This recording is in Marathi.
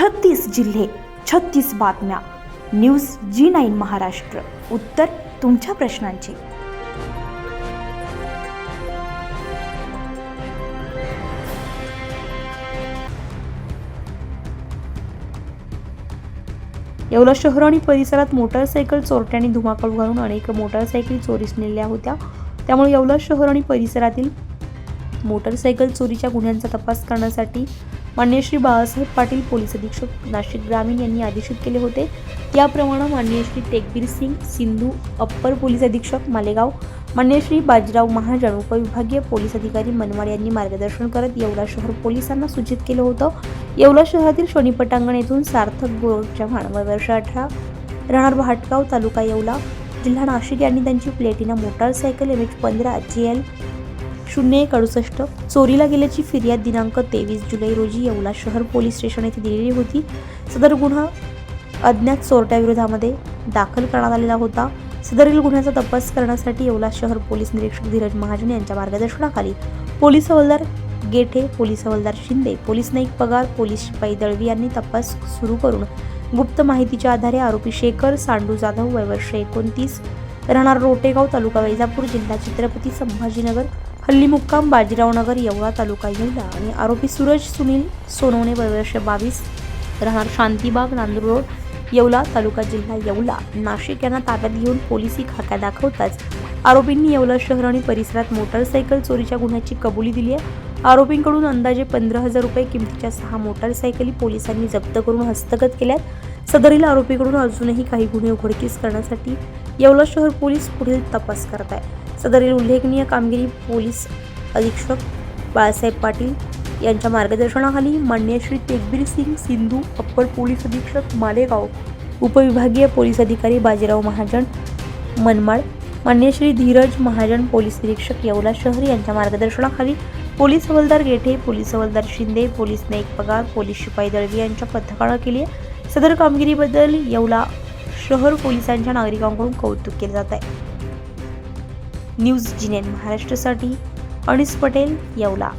छत्तीस जिल्हे छत्तीस बातम्या. News G nine Maharashtra. उत्तर तुमच्या प्रश्नांची. येवला शहर आणि परिसरात मोटारसायकल चोरट्यांनी धुमाकूळ घालून अनेक मोटारसायकली चोरीस नेल्या होत्या. त्यामुळे येवला शहर आणि परिसरातील मोटरसायकल चोरीच्या गुन्ह्यांचा तपास करण्यासाठी मान्य श्री बाळासाहेब पाटील पोलीस अधीक्षक नाशिक ग्रामीण यांनी आदेशित केले होते. याप्रमाणे मान्य श्री तेगबीर सिंग सिंधू अप्पर पोलीस अधीक्षक मालेगाव मान्य श्री बाजीराव महाजन उपविभागीय पोलीस अधिकारी मनवाड यांनी मार्गदर्शन करत येवला शहर पोलिसांना सूचित केलं होतं. येवला शहरातील शनी पटांगण येथून सार्थक गोरख चव्हाण व वर्ष अठरा राहणार भाटगाव तालुका येवला. जिल्हा नाशिक यांनी त्यांची प्लेटिना मोटारसायकल एम एच पंधरा जी एल शून्य एक अडुसष्ट. चोरीला गेल्याची फिर्याद दिनांक तेवीस जुलै रोजी येवला शहर पोलीस स्टेशन येथे दिलेली होती. सदर गुन्हा अज्ञात चोरट्याविरोधामध्ये दाखल करण्यात आलेला होता. सदरील गुन्ह्याचा तपास करण्यासाठी येवला शहर पोलीस निरीक्षक धीरज महाजन यांच्या मार्गदर्शनाखाली पोलीस हवालदार गेठे पोलीस हवालदार शिंदे पोलीस नाईक पगार पोलीस शिपाई दळवी यांनी तपास सुरू करून गुप्त माहितीच्या आधारे आरोपी शेखर सांडू जाधव वय वर्ष एकोणतीस राहणार रोटेगाव तालुका वैजापूर जिल्हा छत्रपती संभाजीनगर हल्ली मुक्काम बाजीराव नगर येवळा तालुका येवला आणि आरोपी सूरज सुनील सोनवणे वयवर्ष बावीस राहणार शांतीबाग नांदूर रोड येवला तालुका जिल्हा येवला. नाशिक यांना ताब्यात घेऊन पोलिसी खाक्या दाखवताच आरोपींनी येवला शहर आणि परिसरात मोटारसायकल चोरीच्या गुन्ह्याची कबुली दिली आहे. आरोपींकडून अंदाजे पंधरा हजार रुपये किमतीच्या सहा मोटारसायकली पोलिसांनी जप्त करून हस्तगत केल्यात. सदरील आरोपीकडून अजूनही काही गुन्हे उघडकीस करण्यासाठी येवला शहर पोलीस पुढील तपास करत आहे सदरील उल्लेखनीय कामगिरी पोलीस अधीक्षक बाळासाहेब पाटील यांच्या मार्गदर्शनाखाली मान्य श्री तेगबीर सिंग सिंधू अप्पर पोलीस अधीक्षक मालेगाव उपविभागीय पोलीस अधिकारी बाजीराव महाजन मनमाड मान्य श्री धीरज महाजन पोलीस निरीक्षक येवला शहर यांच्या मार्गदर्शनाखाली पोलीस हवालदार गेठे पोलीस हवालदार शिंदे पोलीस नाईक पगार पोलीस शिपाई दळवी यांच्या पथकानं केली आहे. सदर कामगिरीबद्दल येवला शहर पोलिसांच्या नागरिकांकडून कौतुक केले जात आहे. न्यूज जिनेन महाराष्ट्रासाठी अनिस पटेल येवला.